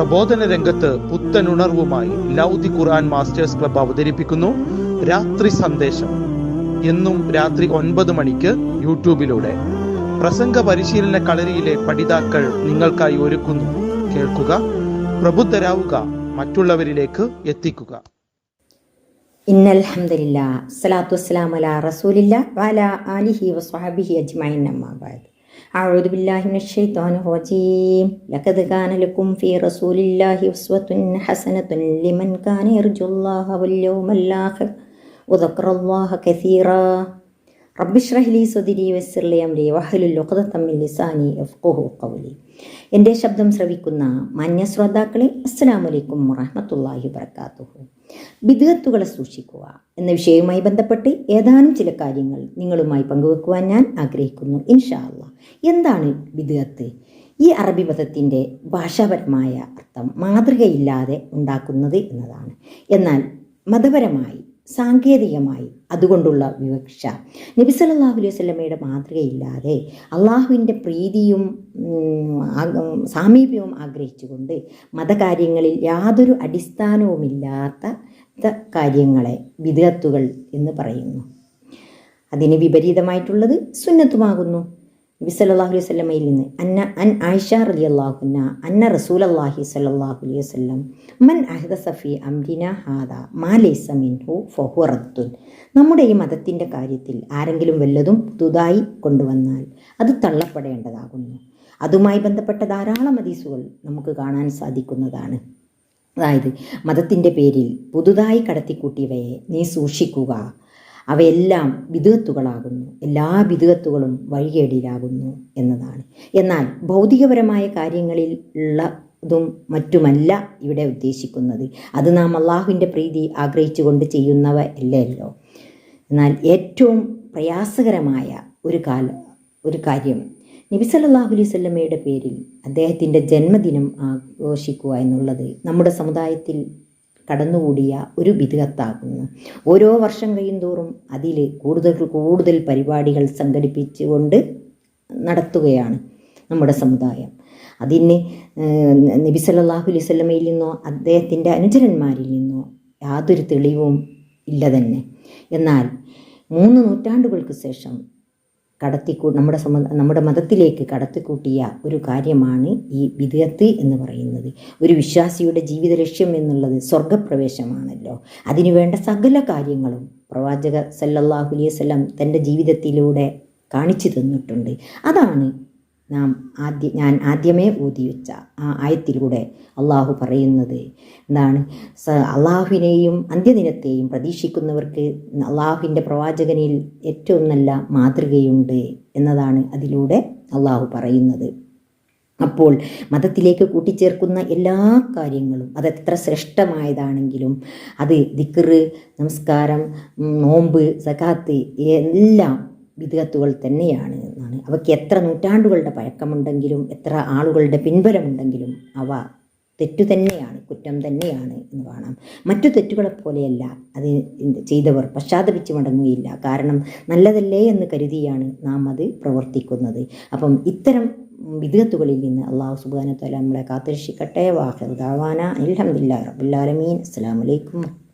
പ്രബോധന രംഗത്ത് പുത്തനുണർവുമായി ലൗദി ഖുർആൻ masters club അവതരിപ്പിക്കുന്നു രാത്രി സന്ദേശം. എന്നും രാത്രി ഒൻപത് മണിക്ക് യൂട്യൂബിലൂടെ. പ്രസംഗ പരിശീലന കളരിയിലെ പഠിതാക്കൾ നിങ്ങൾക്കായി ഒരുക്കുന്നു. കേൾക്കുക പ്രബുദ്ധരാവുക മറ്റുള്ളവരിലേക്ക് എത്തിക്കുക. ഇന്നലഹമില്ല സലാത്തു വസ്സലാം അലാ റസൂലില്ല വാല ആലിഹി വസ്ഹാബിഹി അജ്മൈൻ അമ്മാ ബഅദ്. أعوذ بالله من الشيطان الرجيم لقد كان لكم في رسول الله أسوة حسنة لمن كان يرجو الله واليوم الآخر وذكر الله كثيرا رب اشرح لي صدري ويسر لي أمري واحلل عقدة من لساني يفقهوا قولي എൻ്റെ ശബ്ദം ശ്രവിക്കുന്ന മാന്യ ശ്രോതാക്കളെ അസ്സലാമു അലൈക്കും വറഹ്മത്തുള്ളാഹി വബറകാതുഹു ബിദ്അത്തുകളെ സൂക്ഷിക്കുക എന്ന വിഷയവുമായി ബന്ധപ്പെട്ട് ഏതാനും ചില കാര്യങ്ങൾ നിങ്ങളുമായി പങ്കുവെക്കുവാൻ ഞാൻ ആഗ്രഹിക്കുന്നു ഇൻഷാ അല്ലാ എന്താണ് ബിദ്ഗത്ത് ഈ അറബി പദത്തിന്റെ ഭാഷാപരമായ അർത്ഥം മാതൃകയില്ലാതെ ഉണ്ടാക്കുന്നത് എന്നതാണ്. എന്നാൽ മതപരമായി സാങ്കേതികമായി അതുകൊണ്ടുള്ള വിവക്ഷ നബി സല്ലല്ലാഹു അലൈഹി വസല്ലമയുടെ മാതൃകയില്ലാതെ അള്ളാഹുവിന്റെ പ്രീതിയും സാമീപ്യവും ആഗ്രഹിച്ചുകൊണ്ട് മതകാര്യങ്ങളിൽ യാതൊരു അടിസ്ഥാനവുമില്ലാത്ത കാര്യങ്ങളെ വിദഗത്തുകൾ എന്ന് പറയുന്നു. അതിന് വിപരീതമായിട്ടുള്ളത് സുന്നത്തുമാകുന്നു. നബി സല്ലാഹു അലൈഹി വസല്ലമയിൽ നിന്ന് അന്ന അൻ ആയിഷ റളിയല്ലാഹു അള്ളാഹുന്ന അന്ന റസൂൽ അള്ളാഹി സല്ലാഹു അലൈഹി വസല്ലം മൻ അഹദ സഫി അംരിന ഹാദ മാ ലൈസ മിൻഹു ഫഹുറത്തുൻ നമ്മുടെ ഈ മതത്തിന്റെ കാര്യത്തിൽ ആരെങ്കിലും വല്ലതും പുതുതായി കൊണ്ടുവന്നാൽ അത് തള്ളപ്പെടേണ്ടതാകുന്നു. അതുമായി ബന്ധപ്പെട്ട ധാരാളം ഹദീസുകൾ നമുക്ക് കാണാൻ സാധിക്കുന്നതാണ്. അതായത് മതത്തിന്റെ പേരിൽ പുതുതായി കടത്തിക്കൂട്ടിയവയെ നീ സൂക്ഷിക്കുക അവയെല്ലാം വിധുവത്തുകളാകുന്നു എല്ലാ വിധുവത്തുകളും വഴികേടിയിലാകുന്നു എന്നതാണ്. എന്നാൽ ഭൗതികപരമായ കാര്യങ്ങളിൽ ഉള്ള ഇതും മറ്റുമല്ല ഇവിടെ ഉദ്ദേശിക്കുന്നത്. അത് നാം അള്ളാഹുവിന്റെ പ്രീതി ആഗ്രഹിച്ചുകൊണ്ട് ചെയ്യുന്നവ അല്ലല്ലോ. എന്നാൽ ഏറ്റവും പ്രയാസകരമായ ഒരു കാല ഒരു കാര്യം നബി സല്ലല്ലാഹു അലൈഹി വസല്ലമയുടെ പേരിൽ അദ്ദേഹത്തിന്റെ ജന്മദിനം ആഘോഷിക്കുക എന്നുള്ളത് നമ്മുടെ സമുദായത്തിൽ കടന്നുകൂടിയ ഒരു വിധത്താകുന്നു ഓരോ വർഷം കഴിയുന്തോറും അതിൽ കൂടുതൽ കൂടുതൽ പരിപാടികൾ സംഘടിപ്പിച്ചുകൊണ്ട് നടത്തുകയാണ് നമ്മുടെ സമുദായം. അതിന് നബി സല്ലാഹു അലൈഹി വസല്ലമയിൽ നിന്നോ അദ്ദേഹത്തിന്റെ അനുചരന്മാരിൽ നിന്നോ യാതൊരു തെളിവും ഇല്ല തന്നെ. എന്നാൽ മൂന്ന് നൂറ്റാണ്ടുകൾക്ക് ശേഷം കടത്തിക്കൂ നമ്മുടെ സമ നമ്മുടെ മതത്തിലേക്ക് കടത്തിക്കൂട്ടിയ ഒരു കാര്യമാണ് ഈ വിദഗത്ത് എന്ന് പറയുന്നത്. ഒരു വിശ്വാസിയുടെ ജീവിത ലക്ഷ്യം എന്നുള്ളത് സ്വർഗപ്രവേശമാണല്ലോ അതിനുവേണ്ട സകല കാര്യങ്ങളും പ്രവാചക സല്ലല്ലാഹു അലൈഹി വസല്ലം തന്റെ ജീവിതത്തിലൂടെ കാണിച്ചു തന്നിട്ടുണ്ട്. അതാണ് നാം ആദ്യ ഞാൻ ആദ്യമേ ഊതിവെച്ച ആ ആയത്തിലൂടെ അള്ളാഹു പറയുന്നത് എന്താണ്? സ അള്ളാഹുവിനെയും അന്ത്യദിനത്തെയും പ്രതീക്ഷിക്കുന്നവർക്ക് അള്ളാഹുവിന്റെ പ്രവാചകനിൽ ഏറ്റവും നല്ല മാതൃകയുണ്ട് എന്നതാണ് അതിലൂടെ അള്ളാഹു പറയുന്നത്. അപ്പോൾ മതത്തിലേക്ക് കൂട്ടിച്ചേർക്കുന്ന എല്ലാ കാര്യങ്ങളും അതെത്ര ശ്രേഷ്ഠമായതാണെങ്കിലും അത് ദിക്കറ് നമസ്കാരം നോമ്പ് സകാത്ത് എല്ലാം വിദഗത്തുകൾ തന്നെയാണ്. അവയ്ക്ക് എത്ര നൂറ്റാണ്ടുകളുടെ പഴക്കമുണ്ടെങ്കിലും എത്ര ആളുകളുടെ പിൻബലമുണ്ടെങ്കിലും അവ തെറ്റു തന്നെയാണ് കുറ്റം തന്നെയാണ് എന്ന് കാണാം. മറ്റു തെറ്റുകളെ പോലെയല്ല അത് ചെയ്തവർ പശ്ചാത്തപിച്ച് മടങ്ങുകയില്ല. കാരണം നല്ലതല്ലേ എന്ന് കരുതിയാണ് നാം അത് പ്രവർത്തിക്കുന്നത്. അപ്പം ഇത്തരം വിധത്തുകളിൽ നിന്ന് അള്ളാഹു സുബാനത്തല തല നമ്മളെ കാത്തുരക്ഷിക്കട്ടെ. വാഹിർ ദാവാന അലഹമില്ല റബുല്ലാലമീൻ അസ്സാം വലൈക്കും